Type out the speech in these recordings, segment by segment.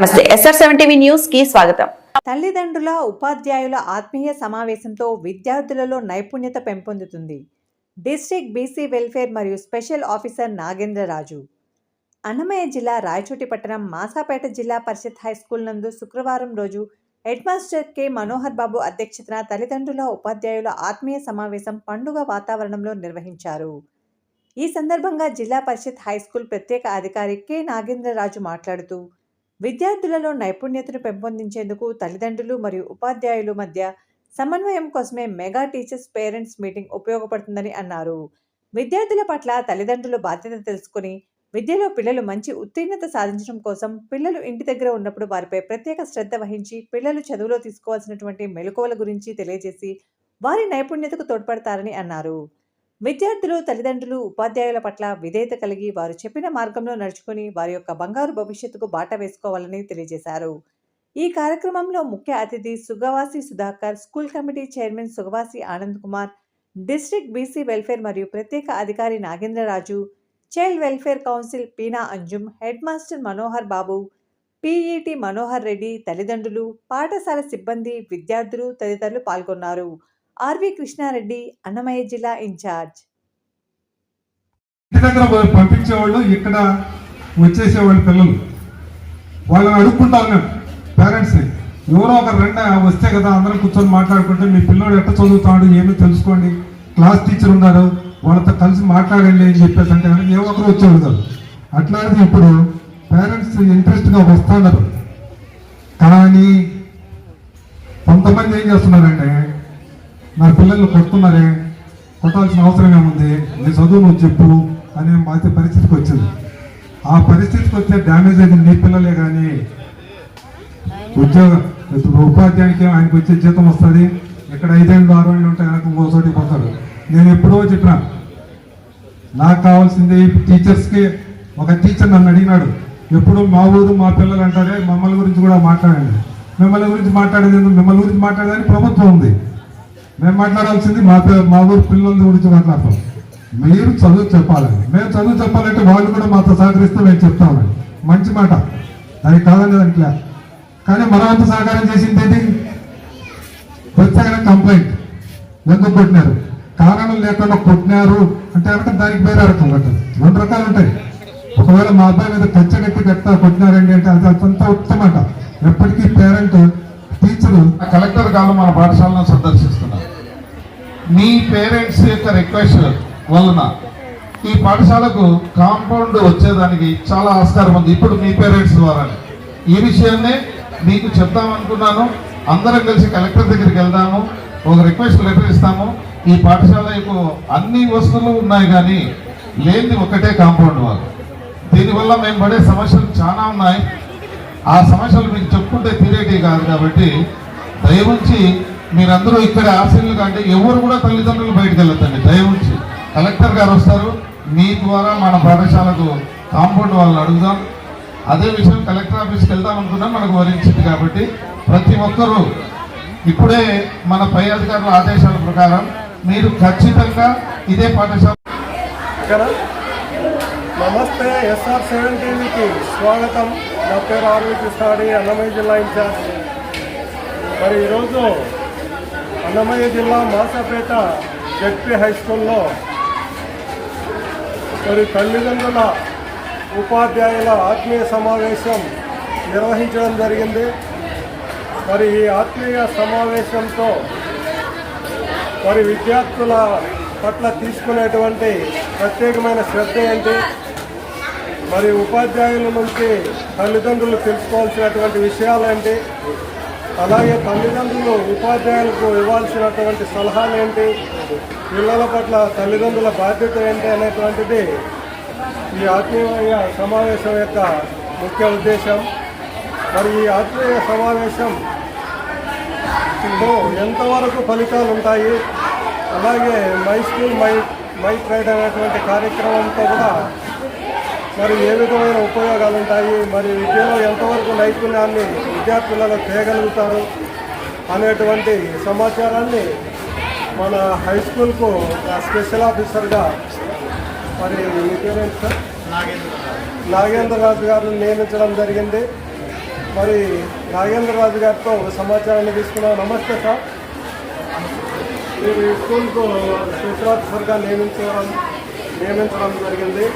నమస్తే. SR seven TV న్యూస్కి స్వాగతం. తల్లిదండ్రుల ఉపాధ్యాయుల ఆత్మీయ సమావేశంతో విద్యార్థులలో నైపుణ్యత పెంపొందుతుంది. డిస్ట్రిక్ట్ బీసీ వెల్ఫేర్ మరియు స్పెషల్ ఆఫీసర్ నాగేంద్రరాజు. అన్నమయ్య జిల్లా రాయచోటి పట్టణం మాసాపేట జిల్లా పరిషత్ హై స్కూల్ నందు శుక్రవారం రోజు హెడ్మాస్టర్ కె మనోహర్ బాబు అధ్యక్షతన తల్లిదండ్రుల ఉపాధ్యాయుల ఆత్మీయ సమావేశం పండుగ వాతావరణంలో నిర్వహించారు. ఈ సందర్భంగా జిల్లా పరిషత్ హై స్కూల్ ప్రత్యేక అధికారి కె నాగేంద్రరాజు మాట్లాడుతూ విద్యార్థులలో నైపుణ్యతను పెంపొందించేందుకు తల్లిదండ్రులు మరియు ఉపాధ్యాయులు మధ్య సమన్వయం కోసమే మెగా టీచర్స్ పేరెంట్స్ మీటింగ్ ఉపయోగపడుతుందని అన్నారు. విద్యార్థుల పట్ల తల్లిదండ్రులు బాధ్యత తెలుసుకుని విద్యలో పిల్లలు మంచి ఉత్తీర్ణత సాధించడం కోసం పిల్లలు ఇంటి దగ్గర ఉన్నప్పుడు వారిపై ప్రత్యేక శ్రద్ధ వహించి పిల్లలు చదువులో తీసుకోవాల్సినటువంటి మెలకువల గురించి తెలియజేసి వారి నైపుణ్యతకు తోడ్పడతారని అన్నారు. విద్యార్థులు తల్లిదండ్రులు ఉపాధ్యాయుల పట్ల విధేయత కలిగి వారు చెప్పిన మార్గంలో నడుచుకుని వారి యొక్క బంగారు భవిష్యత్తుకు బాట వేసుకోవాలని తెలియజేశారు. ఈ కార్యక్రమంలో ముఖ్య అతిథి Sugavasi Sudhakar school committee chairman Sugavasi Anand Kumar district BC welfare మరియు ప్రత్యేక అధికారి Nagendraraju child welfare council Peena Anjum head master Manohar Babu PET Manohar Reddy తల్లిదండ్రులు పాఠశాల సిబ్బంది విద్యార్థులు తదితరులు పాల్గొన్నారు. ఆర్వి కృష్ణారెడ్డి అన్నమయ్య జిల్లా ఇన్ఛార్జ్. దగ్గర వాళ్ళు పంపించేవాళ్ళు ఇక్కడ వచ్చేసేవాళ్ళు పిల్లలు. వాళ్ళని అడుక్కుంటా ఉన్నాను పేరెంట్స్ని ఎవరో ఒక రెండు వస్తే కదా అందరం కూర్చొని మాట్లాడుకుంటే మీ పిల్లోడు ఎట్ట చదువుతాడు ఏమీ తెలుసుకోండి? క్లాస్ టీచర్ ఉన్నారు వాళ్ళతో కలిసి మాట్లాడండి అని చెప్పేసి అంటే కనుక ఏ ఒకరు వచ్చేవాడు కాదు అట్లాంటిది ఇప్పుడు పేరెంట్స్ ఇంట్రెస్ట్గా వస్తున్నారు. కానీ కొంతమంది ఏం చేస్తున్నారంటే నా పిల్లలు కొడుతున్నారే కొట్టాల్సిన అవసరం ఏముంది? నీ చదువు నువ్వు చెప్పు అనే అయితే పరిస్థితికి వచ్చింది. ఆ పరిస్థితికి వస్తే డ్యామేజ్ అయింది నీ పిల్లలే కానీ ఉద్యోగం ఇప్పుడు ఉపాధ్యాయునికి ఆయనకు వచ్చే జీతం వస్తుంది. ఇక్కడ ఐదేళ్ళు ఆరు ఏళ్ళు ఉంటే కనుక ఇంకోసోటి చోటికి పోతాడు. నేను ఎప్పుడో చెప్పిన నాకు కావాల్సింది టీచర్స్కి ఒక టీచర్ నన్ను అడిగినాడు ఎప్పుడు మా ఊరు మా పిల్లలు అంటారే మమ్మల్ని గురించి కూడా మాట్లాడండి. మిమ్మల్ని గురించి మాట్లాడేది మిమ్మల్ని గురించి మాట్లాడేదని ప్రభుత్వం ఉంది. మేము మాట్లాడాల్సింది మా మా ఊరు పిల్లల గురించి మాట్లాడతాం. మీరు చదువు చెప్పాలని మేము చదువు చెప్పాలంటే వాళ్ళు కూడా మాతో సహకరిస్తే మేము చెప్తామని మంచి మాట. అది కాదని దాంట్లో కానీ మనం అంత సహకారం చేసింది ఏంటి? వచ్చాక కంప్లైంట్ ఎందుకు కొట్టినారు? కారణం లేకుండా కొట్టినారు అంటే కనుక దానికి వేరే అర్థం కట్టదు రెండు రకాలు ఉంటాయి. ఒకవేళ మా అబ్బాయి మీద కచ్చగట్టి కట్టా కొట్టినారండి అంటే అది అంతా ఉత్తమాట. ఎప్పటికీ పేరెంట్ టీచరు కలెక్టర్ కాలం మన పాఠశాలను సందర్శిస్తున్నారు మీ పేరెంట్స్ యొక్క రిక్వెస్ట్ వలన ఈ పాఠశాలకు కాంపౌండ్ వచ్చేదానికి చాలా ఆస్కారం ఉంది. ఇప్పుడు మీ పేరెంట్స్ ద్వారా ఈ విషయాన్నే మీకు చెప్దామనుకున్నాను. అందరం కలిసి కలెక్టర్ దగ్గరికి వెళ్దాము. ఒక రిక్వెస్ట్ లెటర్ ఇస్తాము. ఈ పాఠశాల యొక్క అన్ని వస్తువులు ఉన్నాయి కానీ లేనిది ఒకటే కాంపౌండ్ వారు. దీనివల్ల మేము పడే సమస్యలు చాలా ఉన్నాయి. ఆ సమస్యలు మీకు చెప్పుకుంటే తీరేటి కాదు కాబట్టి దయవుంచి మీరందరూ ఇక్కడ ఆశీర్లు కంటే ఎవరు కూడా తల్లిదండ్రులు బయటకు వెళ్ళొద్దండి. దయవుంచి కలెక్టర్ గారు వస్తారు. మీ ద్వారా మన పాఠశాలకు కాంపౌండ్ వాళ్ళని అడుగుదాం. అదే విషయం కలెక్టర్ ఆఫీస్కి వెళ్దాం అనుకున్నా మనకు వరించింది కాబట్టి ప్రతి ఒక్కరూ ఇప్పుడే మన పై అధికారుల ఆదేశాల ప్రకారం మీరు ఖచ్చితంగా ఇదే పాఠశాల నమస్తే ఎస్ఆర్ సెవెన్ టీవీకి స్వాగతం. నా పేరు ఆర్వి కృష్ణాడి అన్నమయ్య జిల్లా ఇన్ఛార్జ్. మరి ఈరోజు అన్నమయ్య జిల్లా మాసపేట జడ్పీ హై స్కూల్లో మరి తల్లిదండ్రుల ఉపాధ్యాయుల ఆత్మీయ సమావేశం నిర్వహించడం జరిగింది. మరి ఈ ఆత్మీయ సమావేశంతో మరి విద్యార్థుల పట్ల తీసుకునేటువంటి ప్రత్యేకమైన శ్రద్ధ ఏంటి? మరి ఉపాధ్యాయుల నుంచి తల్లిదండ్రులు తెలుసుకోవాల్సినటువంటి విషయాలు ఏంటి? అలాగే తల్లిదండ్రులు ఉపాధ్యాయులకు ఇవ్వాల్సినటువంటి సలహాలు ఏంటి? పిల్లల పట్ల తల్లిదండ్రుల బాధ్యత ఏంటి అనేటువంటిది ఈ ఆత్మీయ సమావేశం యొక్క ముఖ్య ఉద్దేశం. మరి ఈ ఆత్మీయ సమావేశం లో ఎంతవరకు ఫలితాలు ఉంటాయి? అలాగే my school my my tried అనేటువంటి కార్యక్రమంతో కూడా మరి ఏ విధమైన ఉపయోగాలు ఉంటాయి? మరి విద్యలో ఎంతవరకు నైపుణ్యాన్ని విద్యార్థులలో చేయగలుగుతారు అనేటువంటి సమాచారాన్ని మన హై స్కూల్కు స్పెషల్ ఆఫీసర్గా మరి మీ పేరెంట్ సార్? నాగేంద్ర రాజు గారిని నియమించడం జరిగింది. మరి నాగేంద్రరాజు గారితో ఒక సమాచారాన్ని తీసుకున్నాం. నమస్తే సార్. మీరు ఈ స్కూల్కు స్పెషల్ ఆఫీసర్గా నియమించడం నియమించడం జరిగింది.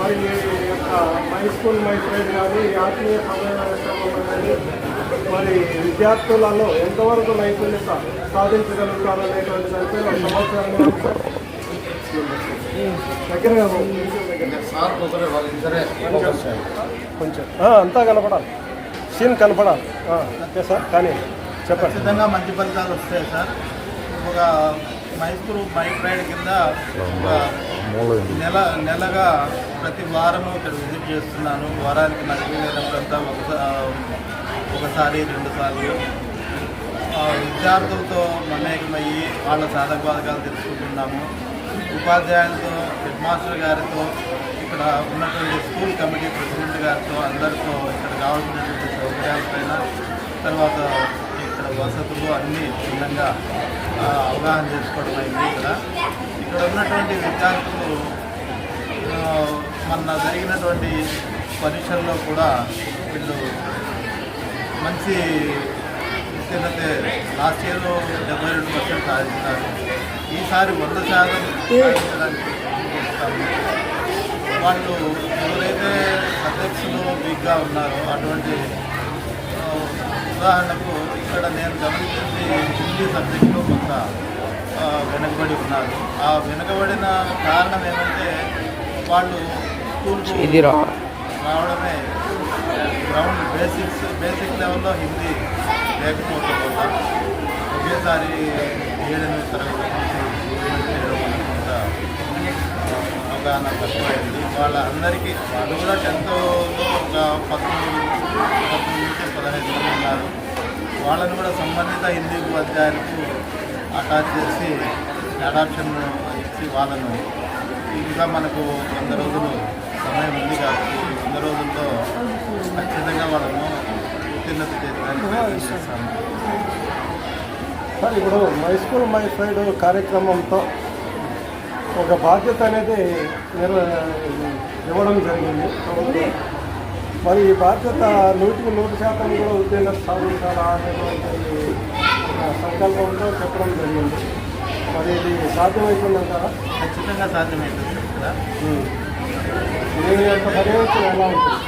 మరి ఈ యొక్క మై స్కూల్ మై ఫ్రెండ్ కానీ ఆత్మీయ సమావేశంలో కానీ మరి విద్యార్థులలో ఎంతవరకు నైపుణ్యత సాధించగలుగుతారనేటువంటి దానిపై ఒక సమాచారాన్ని ఇవ్వండి సార్. దగ్గరగా పో. సార్ ఒకరే వాళ్ళిద్దరే కొంచెం. అంతా కనపడాలి. సీన్ కనపడాలి. Okay sir. కానీ చెప్పండి. ఖచ్చితంగా మంచి ఫలితాలు వస్తాయి సార్. ఒక మైసూరు మై ప్రైడ్ కింద ఒక నెల నెలగా ప్రతి వారము ఇక్కడ విజిట్ చేస్తున్నాను. వారానికి నాకు వీలైనప్పుడంతా ఒకసారి ఒకసారి రెండుసార్లు. విద్యార్థులతో మమేకమయ్యి వాళ్ళ సాధక బాధకాలు తెలుసుకుంటున్నాము. ఉపాధ్యాయులతో హెడ్ మాస్టర్ గారితో ఇక్కడ ఉన్నటువంటి స్కూల్ కమిటీ ప్రెసిడెంట్ గారితో అందరితో ఇక్కడ కావాల్సినటువంటి సౌకర్యాలపైన తర్వాత ఇక్కడ వసతులు అన్నీ భిన్నంగా అవగాహన చేసుకోవడం అయింది ఇక్కడ. ఇక్కడ ఉన్నటువంటి విద్యార్థులు మొన్న జరిగినటువంటి పరీక్షల్లో కూడా వీళ్ళు మంచి ఉత్తీర్ణత లాస్ట్ ఇయర్ డెబ్బై రెండు పర్సెంట్ సాధించినారు ఈసారి వంద శాతం సాధించడానికి వాళ్ళు ఎవరైతే సబ్జెక్ట్స్లో వీక్గా ఉన్నారో అటువంటి ఉదాహరణకు ఇక్కడ నేను గమనించింది హిందీ సబ్జెక్టులో కొంత వెనుకబడి ఉన్నారు. ఆ వెనుకబడిన కారణం ఏమంటే వాళ్ళు స్కూల్కు రావడమే గ్రౌండ్ బేసిక్స్ బేసిక్ లెవెల్లో హిందీ లేకపోవడం వల్ల ఒకేసారి ఏడెనిమిది తరగతి నుంచి అవగాహన తక్కువైంది. వాళ్ళందరికీ వాళ్ళు కూడా టెన్త్లో ఒక పంతొమ్మిది పంతొమ్మిది నుంచి పదహైదు మంది ఉన్నారు. వాళ్ళని కూడా సంబంధిత హిందీ ఉపాధ్యాయులకు అటాచ్ చేసి అడాప్షన్ ఇచ్చి వాళ్ళను ఇంకా మనకు వంద రోజులు సమయం ఉంది కాబట్టి వంద రోజుల్లో చేస్తాము సార్ ఇప్పుడు మై స్కూల్ మై సైడ్ కార్యక్రమంతో ఒక బాధ్యత అనేది నిర్వ ఇవ్వడం జరిగింది. మరి ఈ బాధ్యత నూటికి నూరు శాతం కూడా ఉత్తీర్ణత సాధించాలా అనేటువంటి సంకల్పంతో చెప్పడం జరిగింది. మరి ఇది సాధ్యమవుతుందంటారా ఖచ్చితంగా సాధ్యమవుతుంది దీని యొక్క పర్యవేక్షణ ఎలా ఉంటుంది?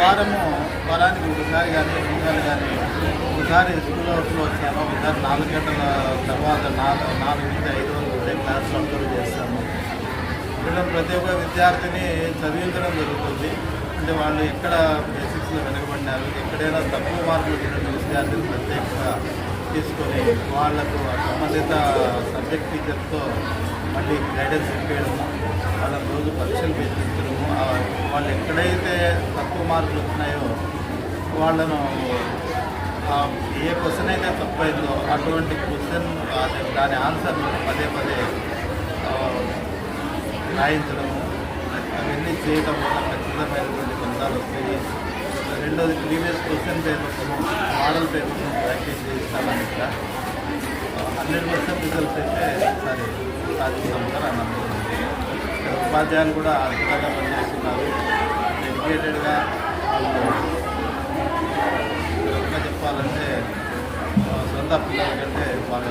వారము వారానికి ఒకసారి కానీ రెండుసార్లు కానీ ఒకసారి స్కూల్ హౌస్లో వచ్చాను ఒకసారి నాలుగు గంటల తర్వాత నాలుగు నాలుగు నుంచి ఐదు రోజులు ఉదయం క్లాసులు అబ్జర్వ్ చేస్తాము. ఇక్కడ ప్రతి ఒక్క విద్యార్థిని చదివించడం జరుగుతుంది. అంటే వాళ్ళు ఎక్కడ బేసిక్స్లో వెనకబడినారు ఎక్కడైనా తక్కువ మార్కులు ఉన్నటువంటి విద్యార్థులు ప్రత్యేకంగా తీసుకొని వాళ్ళకు సంబంధిత సబ్జెక్ట్ టీచర్తో మళ్ళీ గైడెన్స్ ఇవ్వడము వాళ్ళ రోజు పరీక్షలు పెట్టించడము వాళ్ళు ఎక్కడైతే తక్కువ మార్కులు వచ్చినాయో వాళ్ళను ఏ క్వశ్చన్ అయితే తప్పైందో అటువంటి క్వశ్చన్ దాని ఆన్సర్ను పదే పదే రాయించడము అవన్నీ చేయడం వల్ల ఖచ్చితమైనటువంటి ఫలితాలు వస్తాయి. రెండోది previous question papers model papers practice చేస్తామని హండ్రెడ్ పర్సెంట్ రిజల్ట్స్ అయితే సరే సాధిస్తామని అని నమ్ముతుంది ఇక్కడ ఉపాధ్యాయులు కూడా అద్భుతంగా పనిచేస్తున్నారు. డెడికేటెడ్గా ఇంకా చెప్పాలంటే సొంత పిల్లల కంటే బాగా.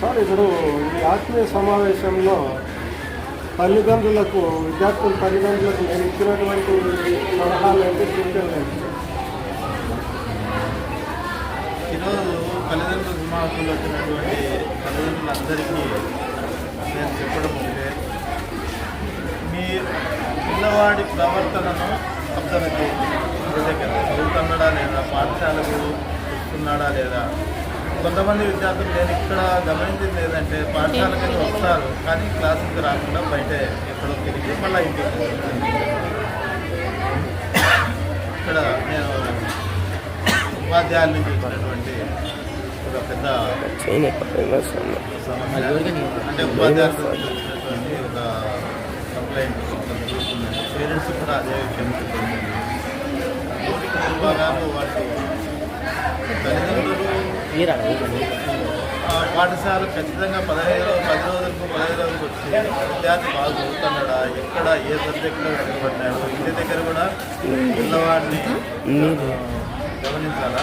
సార్ ఇప్పుడు ఈ ఆత్మీయ సమావేశంలో తల్లిదండ్రులకు విద్యార్థుల తల్లిదండ్రులకు నేను ఇచ్చినటువంటి సలహాలు ఏంటి? సూచనలు ఈరోజు తల్లిదండ్రుల సమావేశంలో వచ్చినటువంటి తల్లిదండ్రులందరికీ నేను చెప్పడం ఉంటే మీ పిల్లవాడి ప్రవర్తనను అబ్జర్వ్ చేయండి. ఇంటి దగ్గర చదువుతున్నాడా లేదా? పాఠశాలకు వస్తున్నాడా లేదా? కొంతమంది విద్యార్థులు నేను ఇక్కడ గమనించింది ఏంటంటే పాఠశాలకి వస్తారు కానీ క్లాసులకు రాకుండా బయట ఎక్కడో తిరిగి మళ్ళీ ఇంటికి ఇక్కడ నేను ఉపాధ్యాయుల నుంచి వచ్చినటువంటి పెద్ద అంటే ఉపాధ్యాయుల ఒక కంప్లైంట్ పేరెంట్స్ కూడా అదే విషయం వాళ్ళు పాఠశాల ఖచ్చితంగా పదహైదు రోజులు పది రోజులకు పదహైదు రోజులకు వచ్చి విద్యార్థి బాగా చదువుతున్నాడా? ఎక్కడ ఏ సబ్జెక్టులో వెనకబడ్డాడు? ఇంటి దగ్గర కూడా పిల్లవాడిని గమనించాలా?